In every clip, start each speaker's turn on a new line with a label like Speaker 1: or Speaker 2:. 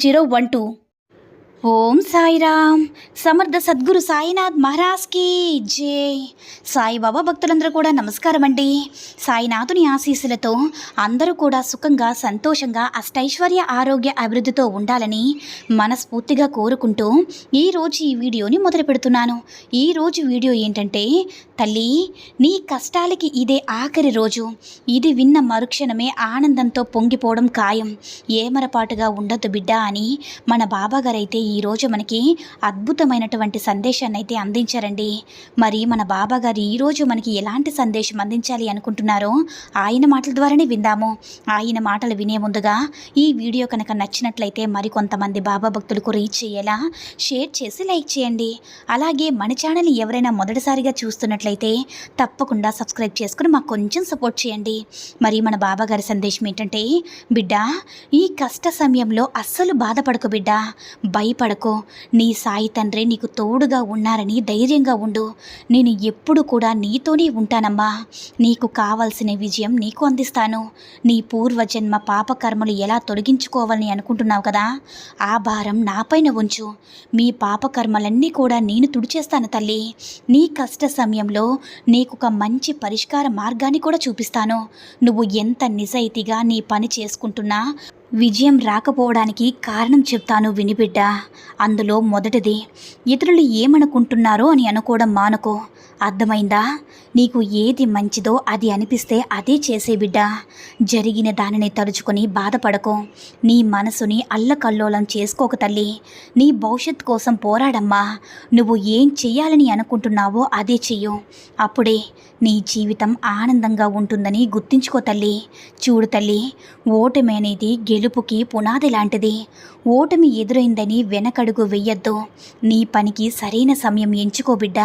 Speaker 1: zero one two Om Sairam. Samarth Sadguru Sainath మహారాజ్కి జై. సాయిబాబా భక్తులందరూ కూడా నమస్కారం అండి. సాయినాథుని ఆశీస్సులతో అందరూ కూడా సుఖంగా సంతోషంగా అష్టైశ్వర్య ఆరోగ్య అభివృద్ధితో ఉండాలని మనస్ఫూర్తిగా కోరుకుంటూ ఈరోజు ఈ వీడియోని మొదలు పెడుతున్నాను. ఈరోజు వీడియో ఏంటంటే తల్లి నీ కష్టాలకి ఇదే ఆఖరి రోజు. ఇది విన్న మరుక్షణమే ఆనందంతో పొంగిపోవడం ఖాయం. ఏమరపాటుగా ఉండొద్దు బిడ్డ అని మన బాబాగారైతే ఈరోజు మనకి అద్భుతమైనటువంటి సందేశాన్ని అయితే అందించారండి. మరి మన బాబాగారు ఈరోజు మనకి ఎలాంటి సందేశం అందించాలి అనుకుంటున్నారో ఆయన మాటల ద్వారానే విందాము. ఆయన మాటలు వినే ముందుగా ఈ వీడియో కనుక నచ్చినట్లయితే మరికొంతమంది బాబా భక్తులకు రీచ్ చేయేలా షేర్ చేసి లైక్ చేయండి. అలాగే మన ఛానల్ని ఎవరైనా మొదటిసారిగా చూస్తున్నట్లయితే తప్పకుండా సబ్స్క్రైబ్ చేసుకుని మాకు కొంచెం సపోర్ట్ చేయండి. మరి మన బాబాగారి సందేశం ఏంటంటే బిడ్డ ఈ కష్ట సమయంలో అస్సలు బాధపడకు బిడ్డ. భయపడకో. నీ సాయి తండ్రి నీకు తోడుగా ఉన్నారని ధైర్యంగా ఉండు. నేను ఎప్పుడు కూడా నీతోనే ఉంటానమ్మా. నీకు కావలసిన విజయం నీకు అందిస్తాను. నీ పూర్వజన్మ పాపకర్మలు ఎలా తొలగించుకోవాలని అనుకుంటున్నావు కదా? ఆ భారం నాపైన ఉంచు. మీ పాపకర్మలన్నీ కూడా నేను తుడిచేస్తాను తల్లి. నీ కష్ట సమయంలో నీకు ఒక మంచి పరిష్కార మార్గాన్ని కూడా చూపిస్తాను. నువ్వు ఎంత నిజాయితీగా నీ పని చేసుకుంటున్నా విజయం రాకపోవడానికి కారణం చెప్తాను వినిబిడ్డ. అందులో మొదటిది ఇతరులు ఏమనుకుంటున్నారో అని అనుకోవడం మానుకో. అర్థమైందా? నీకు ఏది మంచిదో అది అనిపిస్తే అదే చేసే బిడ్డ. జరిగిన దానిని తలుచుకొని బాధపడకు. నీ మనసుని అల్లకల్లోలం చేసుకోక తల్లి. నీ భవిష్యత్ కోసం పోరాడమ్మా. నువ్వు ఏం చెయ్యాలని అనుకుంటున్నావో అదే చెయ్యు. అప్పుడే నీ జీవితం ఆనందంగా ఉంటుందని గుర్తించుకో తల్లి. చూడు తల్లి ఓటమి అనేది గెలుపుకి పునాది లాంటిది. ఓటమి ఎదురైందని వెనకడుగు వెయ్యొద్దు నీ పనికి సరైన సమయం ఎంచుకో బిడ్డ.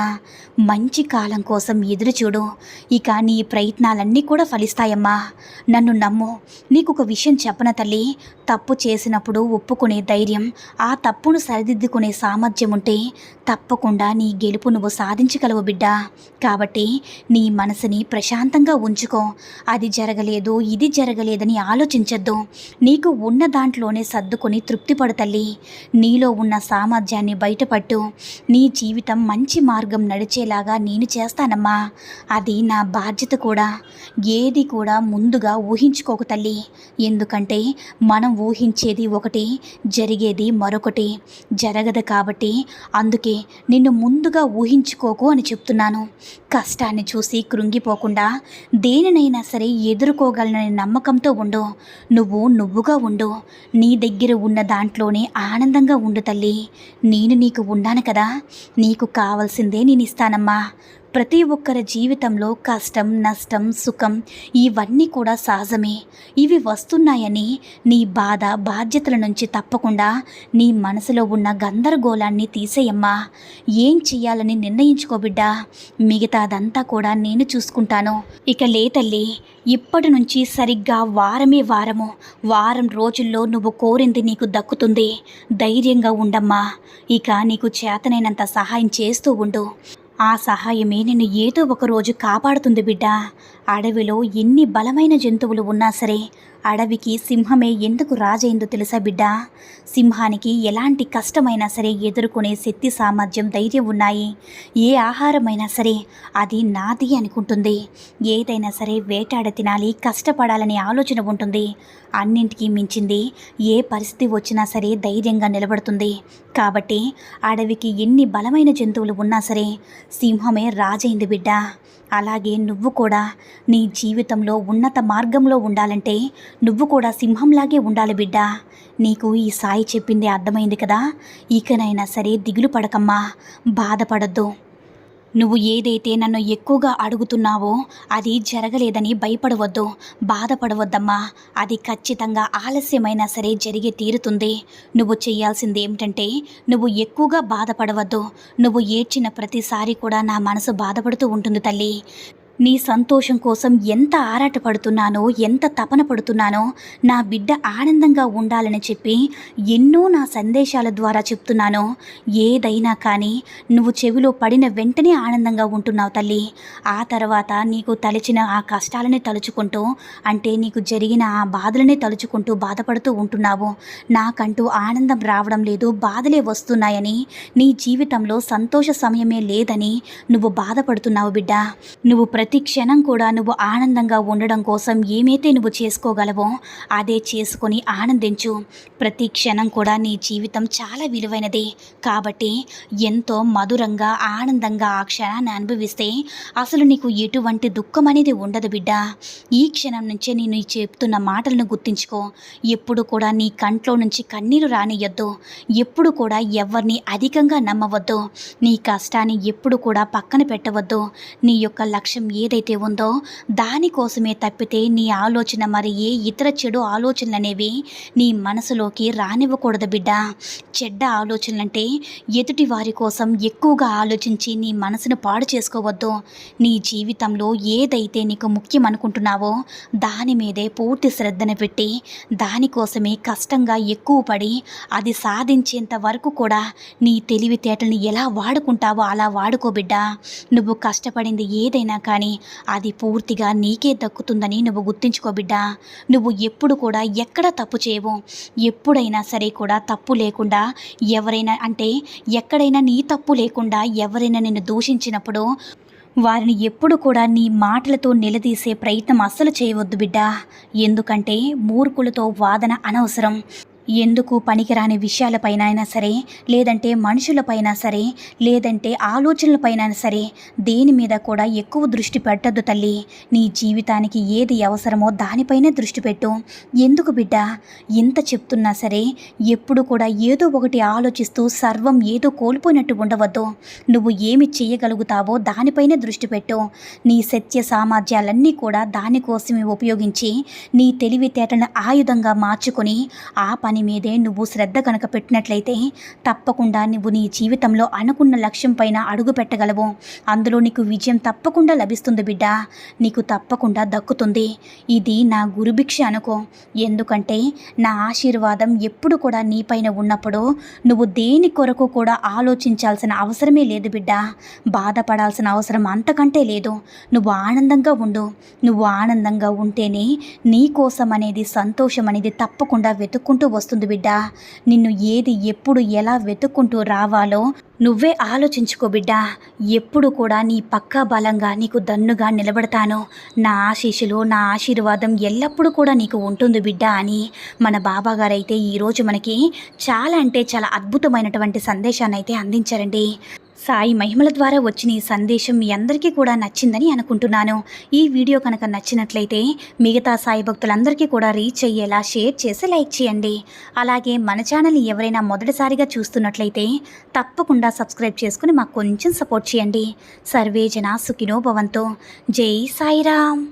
Speaker 1: మంచి కాలం కోసం ఎదురు చూడు ఇక నీ ప్రయత్నాలన్నీ కూడా ఫలిస్తాయమ్మా. నన్ను నమ్ము. నీకు ఒక విషయం చెప్పన తల్లి? తప్పు చేసినప్పుడు ఒప్పుకునే ధైర్యం ఆ తప్పును సరిదిద్దుకునే సామర్థ్యం ఉంటే తప్పకుండా నీ గెలుపు నువ్వు సాధించగలవు బిడ్డ. కాబట్టి నీ మనసుని ప్రశాంతంగా ఉంచుకో. అది జరగలేదు ఇది జరగలేదని ఆలోచించద్దు. నీకు ఉన్న దాంట్లోనే సర్దుకొని తృప్తిపడు తల్లి. నీలో ఉన్న సామర్థ్యాన్ని బయటపట్టు. నీ జీవితం మంచి మార్గం నడిచేలాగా నీ నేను చేస్తానమ్మా. అది నా బాధ్యత కూడా. ఏది కూడా ముందుగా ఊహించుకోక తల్లి. ఎందుకంటే మనం ఊహించేది ఒకటి జరిగేది మరొకటి. జరగదు కాబట్టి అందుకే నిన్ను ముందుగా ఊహించుకోకు అని చెప్తున్నాను. కష్టాన్ని చూసి కృంగిపోకుండా దేనినైనా సరే ఎదుర్కోగలనని నమ్మకంతో ఉండు. నువ్వు నువ్వుగా ఉండు. నీ దగ్గర ఉన్న దాంట్లోనే ఆనందంగా ఉండు తల్లి. నేను నీకు ఉన్నాను కదా. నీకు కావాల్సిందే నేను ఇస్తానమ్మా. ప్రతి ఒక్కరి జీవితంలో కష్టం నష్టం సుఖం ఇవన్నీ కూడా సహజమే. ఇవి వస్తున్నాయని నీ బాధ బాధ్యతల నుంచి తప్పకుండా నీ మనసులో ఉన్న గందరగోళాన్ని తీసేయమ్మా. ఏం చెయ్యాలని నిర్ణయించుకో బిడ్డా. మిగతాదంతా కూడా నేను చూసుకుంటాను. ఇక లేతల్లి ఇప్పటి నుంచి సరిగ్గా వారమే వారము వారం రోజుల్లో నువ్వు కోరింది నీకు దక్కుతుంది. ధైర్యంగా ఉండమ్మా. ఇక నీకు చేతనైనంత సహాయం చేస్తూ ఉండు. ఆ సహాయమే నిన్ను ఏదో ఒక రోజు కాపాడుతుంది బిడ్డ. అడవిలో ఎన్ని బలమైన జంతువులు ఉన్నా సరే అడవికి సింహమే ఎందుకు రాజైందో తెలుసా బిడ్డ? సింహానికి ఎలాంటి కష్టమైనా సరే ఎదుర్కొనే శక్తి సామర్థ్యం ధైర్యం ఉన్నాయి. ఏ ఆహారమైనా సరే అది నాది అనుకుంటుంది. ఏదైనా సరే వేటాడ తినాలి కష్టపడాలనే ఆలోచన ఉంటుంది. అన్నింటికీ మించింది ఏ పరిస్థితి వచ్చినా సరే ధైర్యంగా నిలబడుతుంది. కాబట్టి అడవికి ఎన్ని బలమైన జంతువులు ఉన్నా సరే సింహమే రాజైంది బిడ్డ. అలాగే నువ్వు కూడా నీ జీవితంలో ఉన్నత మార్గంలో ఉండాలంటే నువ్వు కూడా సింహంలాగే ఉండాలి బిడ్డ. నీకు ఈ సాయి చెప్పింది అర్థమైంది కదా? ఇకనైనా సరే దిగులు పడకమ్మా. బాధపడద్దు. నువ్వు ఏదైతే నన్ను ఎక్కువగా అడుగుతున్నావో అది జరగలేదని భయపడవద్దు బాధపడవద్దమ్మా. అది ఖచ్చితంగా ఆలస్యమైనా సరే జరిగే తీరుతుంది. నువ్వు చేయాల్సింది ఏమిటంటే నువ్వు ఎక్కువగా బాధపడవద్దు. నువ్వు ఏడ్చిన ప్రతిసారి కూడా నా మనసు బాధపడుతూ ఉంటుంది తల్లి. నీ సంతోషం కోసం ఎంత ఆరాటపడుతున్నానో ఎంత తపన పడుతున్నానో నా బిడ్డ ఆనందంగా ఉండాలని చెప్పి ఎన్నో నా సందేశాల ద్వారా చెప్తున్నానో. ఏదైనా కానీ నువ్వు చెవిలో పడిన వెంటనే ఆనందంగా ఉంటున్నావు తల్లి. ఆ తర్వాత నీకు తలచిన ఆ కష్టాలని తలుచుకుంటూ అంటే నీకు జరిగిన ఆ బాధలనే తలుచుకుంటూ బాధపడుతూ ఉంటున్నావు. నాకంటూ ఆనందం రావడం లేదు బాధలే వస్తున్నాయని నీ జీవితంలో సంతోష సమయమే లేదని నువ్వు బాధపడుతున్నావు బిడ్డ. నువ్వు ప్రతి క్షణం కూడా నువ్వు ఆనందంగా ఉండడం కోసం ఏమైతే నువ్వు చేసుకోగలవో అదే చేసుకొని ఆనందించు. ప్రతి క్షణం కూడా నీ జీవితం చాలా విలువైనది. కాబట్టి ఎంతో మధురంగా ఆనందంగా ఆ క్షణాన్ని అనుభవిస్తే అసలు నీకు ఎటువంటి దుఃఖం అనేది ఉండదు బిడ్డ. ఈ క్షణం నుంచే నేను చెప్తున్న మాటలను గుర్తించుకో. ఎప్పుడు కూడా నీ కంట్లో నుంచి కన్నీరు రానియొద్దు ఎప్పుడు కూడా ఎవరిని అధికంగా నమ్మవద్దు. నీ కష్టాన్ని ఎప్పుడు కూడా పక్కన పెట్టవద్దు. నీ యొక్క లక్ష్యం ఏదైతే ఉందో దానికోసమే తప్పితే నీ ఆలోచన మరి ఏ ఇతర చెడు ఆలోచనలు అనేవి నీ మనసులోకి రానివ్వకూడదు బిడ్డ. చెడ్డ ఆలోచనలంటే ఎదుటి వారి కోసం ఎక్కువగా ఆలోచించి నీ మనసును పాడు చేసుకోవద్దు. నీ జీవితంలో ఏదైతే నీకు ముఖ్యం అనుకుంటున్నావో దాని మీదే పూర్తి శ్రద్ధను పెట్టి దానికోసమే కష్టంగా ఎక్కువ పడి అది సాధించేంత వరకు కూడా నీ తెలివితేటల్ని ఎలా వాడుకుంటావో అలా వాడుకో బిడ్డ. నువ్వు కష్టపడింది ఏదైనా కానీ అది పూర్తిగా నీకే దక్కుతుందని నువ్వు గుర్తుంచుకో బిడ్డా. నువ్వు ఎప్పుడు కూడా ఎక్కడ తప్పు చేయవు. ఎప్పుడైనా సరే కూడా తప్పు లేకుండా ఎవరైనా అంటే ఎక్కడైనా నీ తప్పు లేకుండా ఎవరైనా నిన్ను దూషించినప్పుడు వారిని ఎప్పుడు కూడా నీ మాటలతో నిలదీసే ప్రయత్నం అస్సలు చేయవద్దు బిడ్డా. ఎందుకంటే మూర్ఖులతో వాదన అనవసరం. ఎందుకు పనికిరాని విషయాలపైన అయినా సరే లేదంటే మనుషులపైన సరే లేదంటే ఆలోచనలపైన సరే దేని మీద కూడా ఎక్కువ దృష్టి పెట్టద్దు తల్లి. నీ జీవితానికి ఏది అవసరమో దానిపైనే దృష్టి పెట్టు. ఎందుకు బిడ్డ? ఎంత చెప్తున్నా సరే ఎప్పుడు కూడా ఏదో ఒకటి ఆలోచిస్తూ సర్వం ఏదో కోల్పోయినట్టు ఉండవద్దు. నువ్వు ఏమి చేయగలుగుతావో దానిపైనే దృష్టి పెట్టు. నీ సత్య సామర్థ్యాలన్నీ కూడా దానికోసమే ఉపయోగించి నీ తెలివితేటను ఆయుధంగా మార్చుకొని ఆ పని మీదే నువ్వు శ్రద్ధ కనుక పెట్టినట్లయితే తప్పకుండా నువ్వు నీ జీవితంలో అనుకున్న లక్ష్యం పైన అడుగు పెట్టగలవు. అందులో నీకు విజయం తప్పకుండా లభిస్తుంది బిడ్డ. నీకు తప్పకుండా దక్కుతుంది. ఇది నా గురుభిక్ష అనుకో. ఎందుకంటే నా ఆశీర్వాదం ఎప్పుడు కూడా నీపైన ఉన్నప్పుడు నువ్వు దేని కొరకు కూడా ఆలోచించాల్సిన అవసరమే లేదు బిడ్డ. బాధపడాల్సిన అవసరం అంతకంటే లేదు. నువ్వు ఆనందంగా ఉండు. నువ్వు ఆనందంగా ఉంటేనే నీ కోసం అనేది సంతోషం అనేది తప్పకుండా వెతుక్కుంటూ వస్తుంది. బిడ్డ. నిన్ను ఏది ఎప్పుడు ఎలా వెతుక్కుంటూ రావాలో నువ్వే ఆలోచించుకో బిడ్డా. ఎప్పుడు కూడా నీ పక్కా బలంగా నీకు దన్నుగా నిలబడతాను. నా ఆశీస్సులు నా ఆశీర్వాదం ఎల్లప్పుడూ కూడా నీకు ఉంటుంది బిడ్డ అని మన బాబాగారైతే ఈరోజు మనకి చాలా అంటే చాలా అద్భుతమైనటువంటి సందేశాన్ని అయితే అందించారండి. సాయి మహిమల ద్వారా వచ్చిన ఈ సందేశం మీ అందరికీ కూడా నచ్చిందని అనుకుంటున్నాను. ఈ వీడియో కనుక నచ్చినట్లయితే మిగతా సాయి భక్తులందరికీ కూడా రీచ్ అయ్యేలా షేర్ చేసి లైక్ చేయండి. అలాగే మన ఛానల్ని ఎవరైనా మొదటిసారిగా చూస్తున్నట్లయితే తప్పకుండా సబ్స్క్రైబ్ చేసుకుని మాకు కొంచెం సపోర్ట్ చేయండి. సర్వేజన సుఖినో భవంతో. జై సాయిరామ్.